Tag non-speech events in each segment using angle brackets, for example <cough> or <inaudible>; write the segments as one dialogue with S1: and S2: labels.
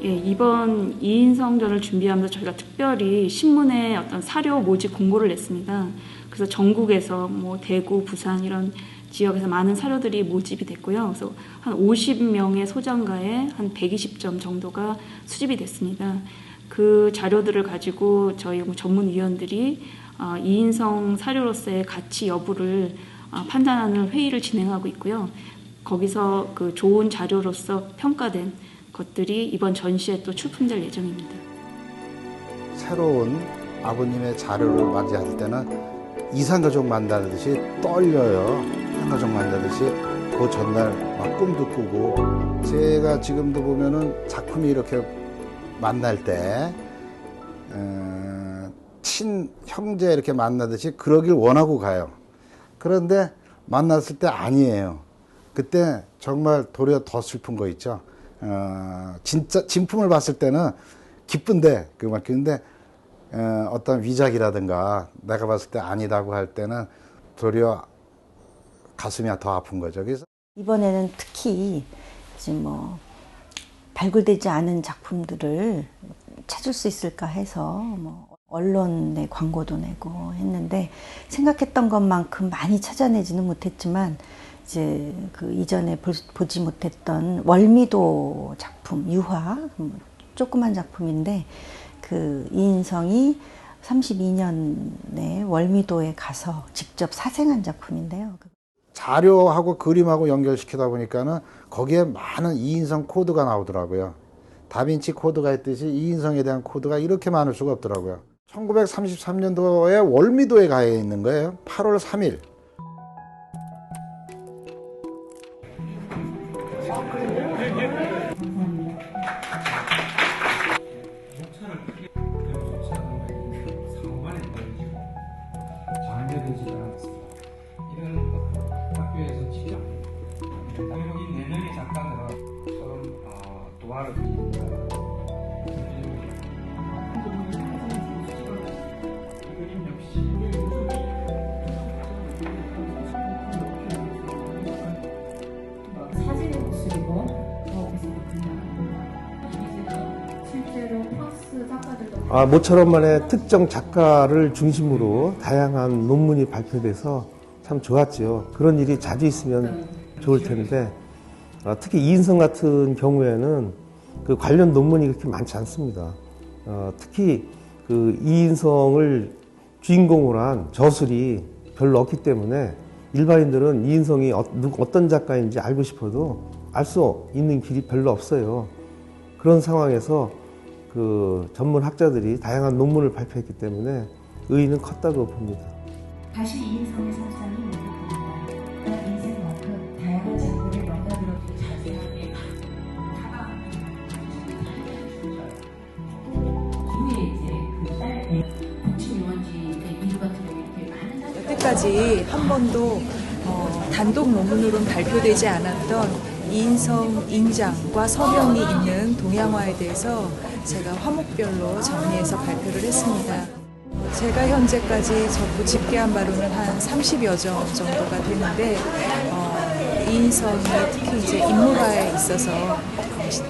S1: 이번 이인성전을 준비하면서 저희가 특별히 신문에 어떤 사료 모집 공고를 냈습니다. 그래서 전국에서 뭐 대구, 부산 이런 지역에서 많은 사료들이 모집이 됐고요. 그래서 한 50명의 소장가에 한 120점 정도가 수집이 됐습니다. 그 자료들을 가지고 저희 뭐 전문위원들이 어, 이인성 사료로서의 가치 여부를 어, 판단하는 회의를 진행하고 있고요. 거기서 그 좋은 자료로서 평가된 것들이 이번 전시에 또 출품될 예정입니다.
S2: 새로운 아버님의 자료를 맞이할 때는 이산가족 만나듯이 떨려요. 한가족 만나듯이 그 전날 막 꿈도 꾸고 제가 지금도 보면은 작품이 이렇게 만날 때 어, 친형제 이렇게 만나듯이 그러길 원하고 가요. 그런데 만났을 때 아니에요. 그때 정말 도리어 더 슬픈 거 있죠. 어, 진짜 진품을 봤을 때는 기쁜데 그만 근데 어, 어떤 위작이라든가 내가 봤을 때 아니다고 할 때는 도리어 가슴이 더 아픈 거죠. 그래서
S3: 이번에는 특히 지금 뭐 발굴되지 않은 작품들을 찾을 수 있을까 해서 뭐 언론에 광고도 내고 했는데 생각했던 것만큼 많이 찾아내지는 못했지만 이제 그 이전에 볼- 보지 못했던 월미도 작품 유화 뭐 조그만 작품인데 그 이인성이 32년에 월미도에 가서 직접 사생한 작품인데요.
S2: 자료하고 그림하고 연결시키다 보니까는 거기에 많은 이인성 코드가 나오더라고요. 다빈치 코드가 있듯이 이인성에 대한 코드가 이렇게 많을 수가 없더라고요. 1933년도에 월미도에 가 있는 거예요. 8월 3일.
S4: 아, 모처럼 만의 특정 작가를 중심으로 다양한 논문이 발표돼서 참 좋았지요. 그런 일이 자주 있으면 좋을 텐데 아, 특히 이인성 같은 경우에는 그 관련 논문이 그렇게 많지 않습니다. 어, 특히 그 이인성을 주인공으로 한 저술이 별로 없기 때문에 일반인들은 이인성이 어, 누- 어떤 작가인지 알고 싶어도 알 수 있는 길이 별로 없어요. 그런 상황에서 그 전문 학자들이 다양한 논문을 발표했기 때문에 의의는 컸다고 봅니다.
S5: 다시 이인성의 선상이 연락됩니다. 그런 인생만큼 다양한 장르를 넘나들어도 자세하게
S6: 이후에 이제 그딸 복층 유원지의 미루 같은 경우 이렇게 많은
S7: 여태까지 한 번도 어, 단독 논문으로는 발표되지 않았던 인성 인장과 서명이 있는 동양화에 대해서 제가 화목별로 정리해서 발표를 했습니다. 제가 현재까지 전부 집계한 바로는 한 30여 점 정도가 되는데 어, 이인성이 특히 이제 인물화에 있어서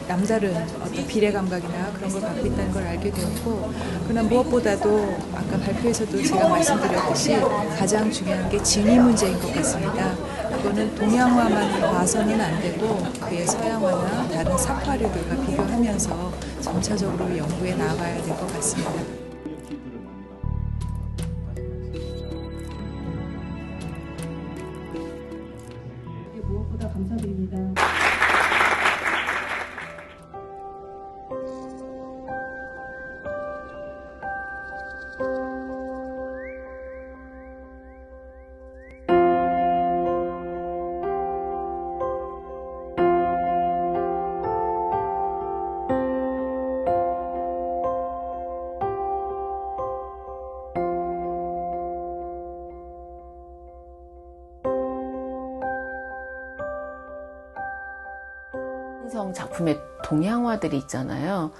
S7: 남다른 어떤 비례 감각이나 그런 걸 갖고 있다는 걸 알게 되었고 그러나 무엇보다도 아까 발표에서도 제가 말씀드렸듯이 가장 중요한 게 진위 문제인 것 같습니다. 그거는 동양화만 봐서는 안 되고 그의 서양화나 다른 사파류들과 비교하면서 점차적으로 연구에 나아가야 될 것 같습니다.
S6: 성 작품의 동양화들이 있잖아요.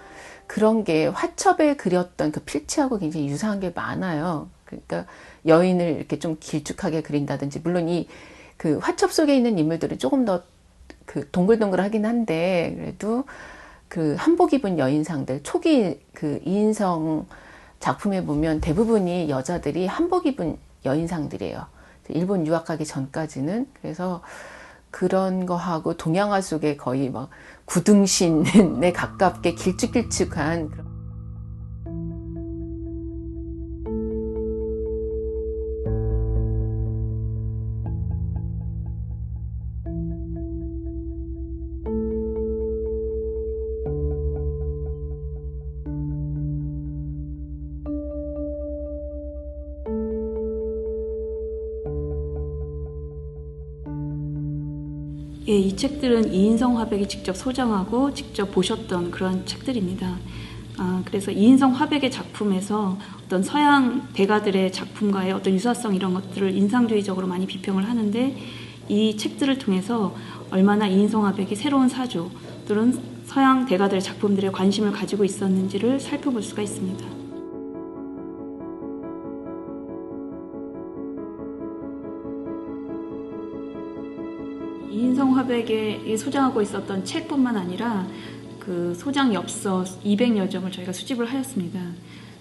S6: 그런 게 화첩에 그렸던 그 필체하고 굉장히 유사한 게 많아요. 그러니까 여인을 이렇게 좀 길쭉하게 그린다든지 물론 이 그 화첩 속에 있는 인물들은 조금 더 그 동글동글하긴 한데 그래도 그 한복 입은 여인상들 초기 그 이인성 작품에 보면 대부분이 여자들이 한복 입은 여인상들이에요. 일본 유학하기 전까지는 그래서 그런 거하고 동양화 속에 거의 막 구등신에 <laughs> 가깝게 길쭉길쭉한
S1: 예, 이 책들은 이인성 화백이 직접 소장하고 직접 보셨던 그런 책들입니다. 아, 그래서 이인성 화백의 작품에서 어떤 서양 대가들의 작품과의 어떤 유사성 이런 것들을 인상주의적으로 많이 비평을 하는데 이 책들을 통해서 얼마나 이인성 화백이 새로운 사조 또는 서양 대가들의 작품들에 관심을 가지고 있었는지를 살펴볼 수가 있습니다. 이인성 화백에 소장하고 있었던 책뿐만 아니라 그 소장 엽서 200여 점을 저희가 수집을 하였습니다.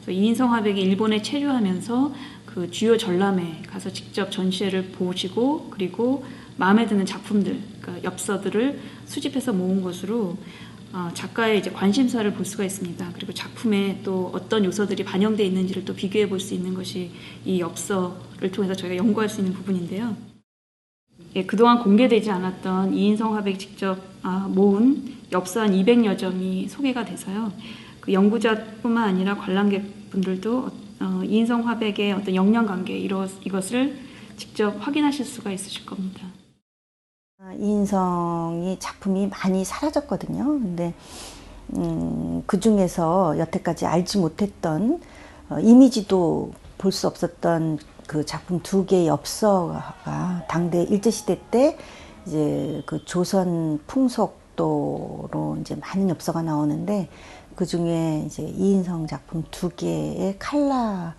S1: 이인성 화백이 일본에 체류하면서 그 주요 전람회 가서 직접 전시회를 보시고 그리고 마음에 드는 작품들, 그러니까 엽서들을 수집해서 모은 것으로 어, 작가의 이제 관심사를 볼 수가 있습니다. 그리고 작품에 또 어떤 요소들이 반영되어 있는지를 또 비교해 볼 수 있는 것이 이 엽서를 통해서 저희가 연구할 수 있는 부분인데요. 예, 그동안 공개되지 않았던 이인성 화백이 직접 아, 모은 엽서 한 200여 점이 소개가 돼서요. 그 연구자뿐만 아니라 관람객분들도 어, 이인성 화백의 어떤 이것, 이것을 직접 확인하실 수가 있으실 겁니다.
S3: 아, 이인성이 작품이 많이 사라졌거든요. 근데 음, 그 중에서 여태까지 알지 못했던 어, 이미지도 볼 수 없었던 그 작품 두 개의 엽서가 당대 일제 시대 때 이제 그 조선 풍속도로 이제 많은 엽서가 나오는데 그 중에 이제 이인성 작품 두 개의 칼라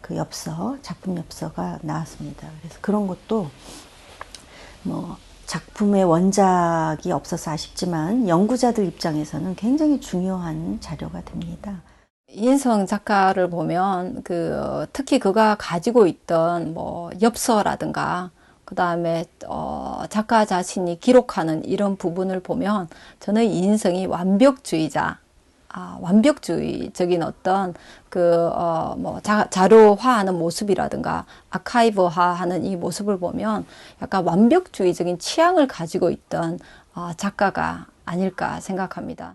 S3: 그 엽서 작품 엽서가 나왔습니다. 그래서 그런 것도 뭐 작품의 원작이 없어서 아쉽지만 연구자들 입장에서는 굉장히 중요한 자료가 됩니다.
S8: 이인성 작가를 보면 그 특히 그가 가지고 있던 뭐 엽서라든가 그 다음에 어 작가 자신이 기록하는 이런 부분을 보면 저는 이인성이 완벽주의자, 아 완벽주의적인 어떤 그 어 뭐 자료화하는 모습이라든가 아카이브화하는 이 모습을 보면 약간 완벽주의적인 취향을 가지고 있던 어 작가가 아닐까 생각합니다.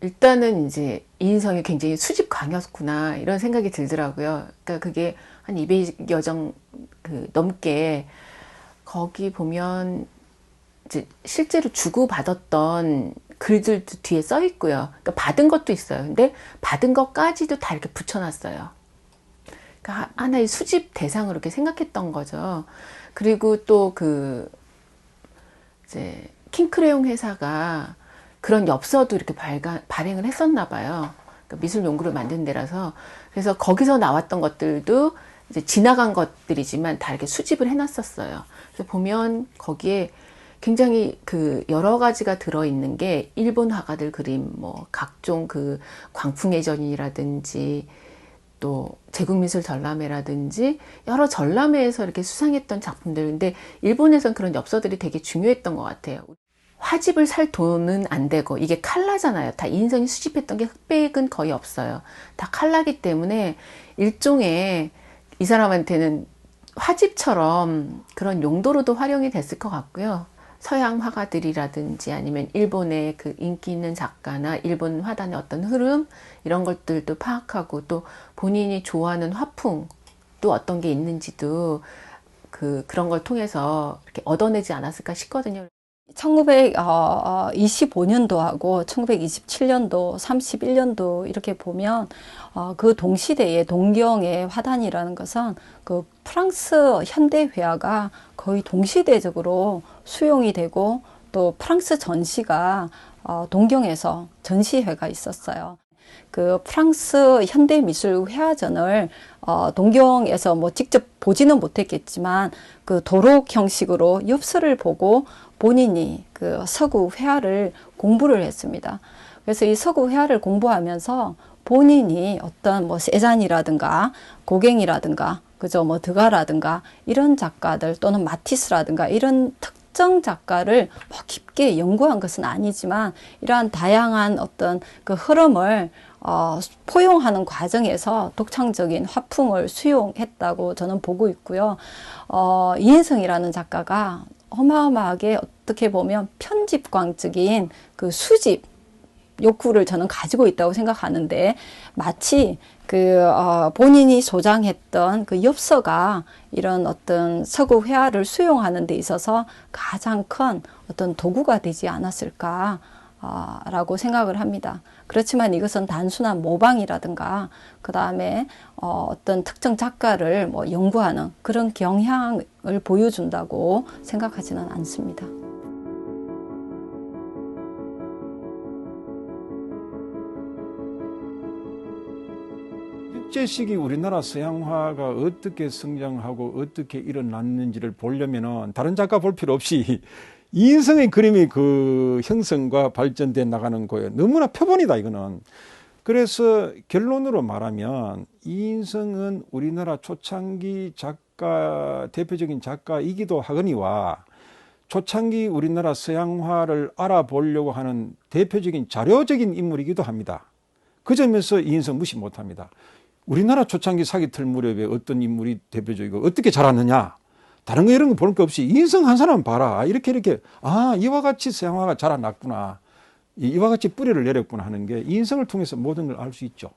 S6: 일단은 이제 이인성이 굉장히 수집 강이었구나 이런 생각이 들더라고요. 그러니까 그게 한 200여 점그 넘게 거기 보면 이제 실제로 주고 받았던 글들도 뒤에 써 있고요. 그러니까 받은 것도 있어요. 근데 받은 것까지도 다 이렇게 붙여놨어요. 그러니까 하나의 수집 대상으로 이렇게 생각했던 거죠. 그리고 또 그 이제 킹크레용 회사가 그런 엽서도 이렇게 발간, 발행을 했었나 봐요. 그러니까 미술 연구를 만든 데라서. 그래서 거기서 나왔던 것들도 이제 지나간 것들이지만 다 이렇게 수집을 해놨었어요. 그래서 보면 거기에 굉장히 그 여러 가지가 들어있는 게 일본 화가들 그림, 뭐 각종 그 광풍의 전이라든지 또 제국미술 전람회라든지 여러 전람회에서 이렇게 수상했던 작품들. 근데 일본에선 그런 엽서들이 되게 중요했던 것 같아요. 화집을 살 돈은 안 되고 이게 칼라잖아요. 다 인성이 수집했던 게 흑백은 거의 없어요. 다 칼라기 때문에 일종의 이 사람한테는 화집처럼 그런 용도로도 활용이 됐을 것 같고요. 서양 화가들이라든지 아니면 일본의 그 인기 있는 작가나 일본 화단의 어떤 흐름 이런 것들도 파악하고 또 본인이 좋아하는 화풍 또 어떤 게 있는지도 그 그런 걸 통해서 이렇게 얻어내지 않았을까 싶거든요.
S8: 1925년도하고 1927년도, 31년도 이렇게 보면 어, 그 동시대의 동경의 화단이라는 것은 그 프랑스 현대 회화가 거의 동시대적으로 수용이 되고 또 프랑스 전시가 어, 동경에서 전시회가 있었어요. 그 프랑스 현대 미술 회화전을 어, 동경에서 뭐 직접 보지는 못했겠지만 그 도록 형식으로 엽서를 보고 본인이 그 서구 회화를 공부를 했습니다. 그래서 이 서구 회화를 공부하면서 본인이 어떤 뭐 세잔이라든가 고갱이라든가 그죠 뭐 드가라든가 이런 작가들 또는 마티스라든가 이런 특 정 작가를 뭐 깊게 연구한 것은 아니지만 이러한 다양한 어떤 그 흐름을 어, 포용하는 과정에서 독창적인 화풍을 수용했다고 저는 보고 있고요. 어, 이인성이라는 작가가 어마어마하게 어떻게 보면 편집광적인 그 수집 욕구를 저는 가지고 있다고 생각하는데 마치 그 어, 본인이 소장했던 그 엽서가 이런 어떤 서구 회화를 수용하는 데 있어서 가장 큰 어떤 도구가 되지 않았을까 어, 라고 생각을 합니다. 그렇지만 이것은 단순한 모방이라든가 그 다음에 어, 어떤 특정 작가를 뭐 연구하는 그런 경향을 보여준다고 생각하지는 않습니다.
S9: 실제 시기 우리나라 서양화가 어떻게 성장하고 어떻게 일어났는지를 보려면은 다른 작가 볼 필요 없이 <laughs> 이인성의 그림이 그 형성과 발전돼 나가는 거예요. 너무나 표본이다 이거는. 그래서 결론으로 말하면 이인성은 우리나라 초창기 작가 대표적인 작가이기도 하거니와 초창기 우리나라 서양화를 알아보려고 하는 대표적인 자료적인 인물이기도 합니다. 그 점에서 이인성 무시 못합니다. 우리나라 초창기 사기 틀 무렵에 어떤 인물이 대표적이고 어떻게 자랐느냐? 다른 거 이런 거볼거 없이 인성 한 사람 봐라. 이렇게 이렇게. 아 이와 같이 서양화가 자라났구나. 이- 이와 같이 뿌리를 내렸구나 하는 게 인성을 통해서 모든 걸 알 수 있죠.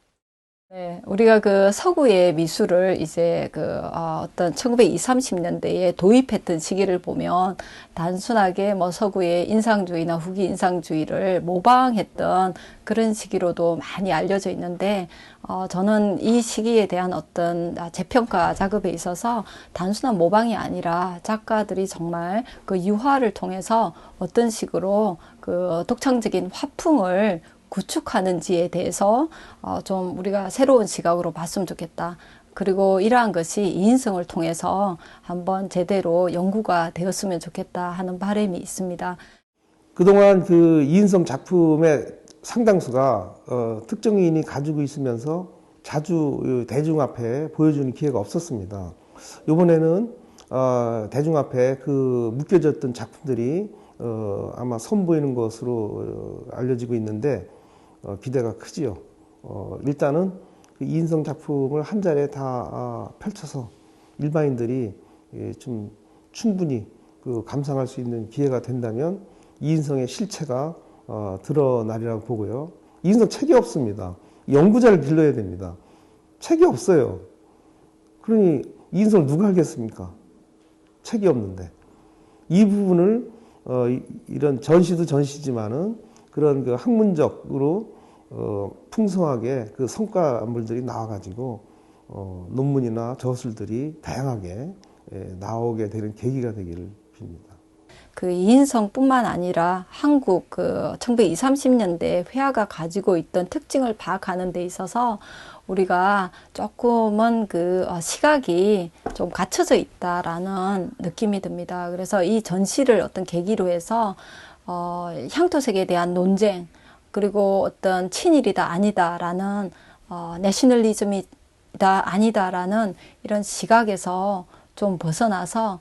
S8: 네, 우리가 그 서구의 미술을 이제 그 어, 어떤 1920, 30년대에 도입했던 시기를 보면 단순하게 뭐 서구의 인상주의나 후기 인상주의를 모방했던 그런 시기로도 많이 알려져 있는데 어, 저는 이 시기에 대한 어떤 아, 재평가 작업에 있어서 단순한 모방이 아니라 작가들이 정말 그 유화를 통해서 어떤 식으로 그 독창적인 화풍을 구축하는지에 대해서 어, 좀 우리가 새로운 시각으로 봤으면 좋겠다. 그리고 이러한 것이 이인성을 통해서 한번 제대로 연구가 되었으면 좋겠다 하는 바람이 있습니다.
S4: 그동안 그 이인성 작품의 상당수가 어, 특정 인이 가지고 있으면서 자주 이 대중 앞에 보여주는 기회가 없었습니다. 이번에는 어, 대중 앞에 그 묶여졌던 작품들이 어, 아마 선보이는 것으로 어, 알려지고 있는데 어, 기대가 크지요. 어, 일단은 그 이인성 작품을 한 자리에 다 아, 펼쳐서 일반인들이 예, 좀 충분히 그 감상할 수 있는 기회가 된다면 이인성의 실체가 어, 드러나리라고 보고요. 이인성 책이 없습니다. 연구자를 길러야 됩니다. 책이 없어요. 그러니 이인성을 누가 알겠습니까? 책이 없는데 이 부분을 어, 이- 이런 전시도 전시지만은 그런 그 학문적으로 어, 풍성하게 그 성과물들이 나와가지고 어, 논문이나 저술들이 다양하게 예, 나오게 되는 계기가 되기를 빕니다.
S8: 그 이인성뿐만 아니라 한국 그 1920, 30년대 회화가 가지고 있던 특징을 파악하는 데 있어서 우리가 조금은 그 어, 시각이 좀 갖춰져 있다라는 느낌이 듭니다. 그래서 이 전시를 어떤 계기로 해서 어, 향토색에 대한 논쟁 그리고 어떤 친일이다 아니다라는 어, 내셔널리즘이다 아니다라는 이런 시각에서 좀 벗어나서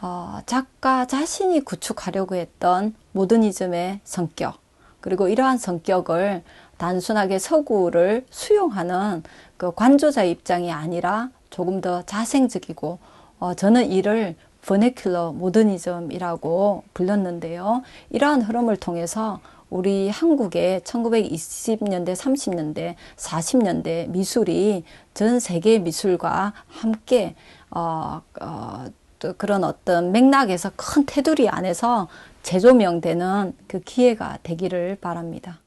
S8: 어, 작가 자신이 구축하려고 했던 모더니즘의 성격, 그리고 이러한 성격을 단순하게 서구를 수용하는 그 관조자 입장이 아니라 조금 더 자생적이고, 어, 저는 이를 버네큘러 모더니즘이라고 불렀는데요. 이러한 흐름을 통해서 우리 한국의 1920년대, 30년대, 40년대 미술이 전 세계 미술과 함께 어, 어, 또 그런 어떤 맥락에서 큰 테두리 안에서 재조명되는 그 기회가 되기를 바랍니다.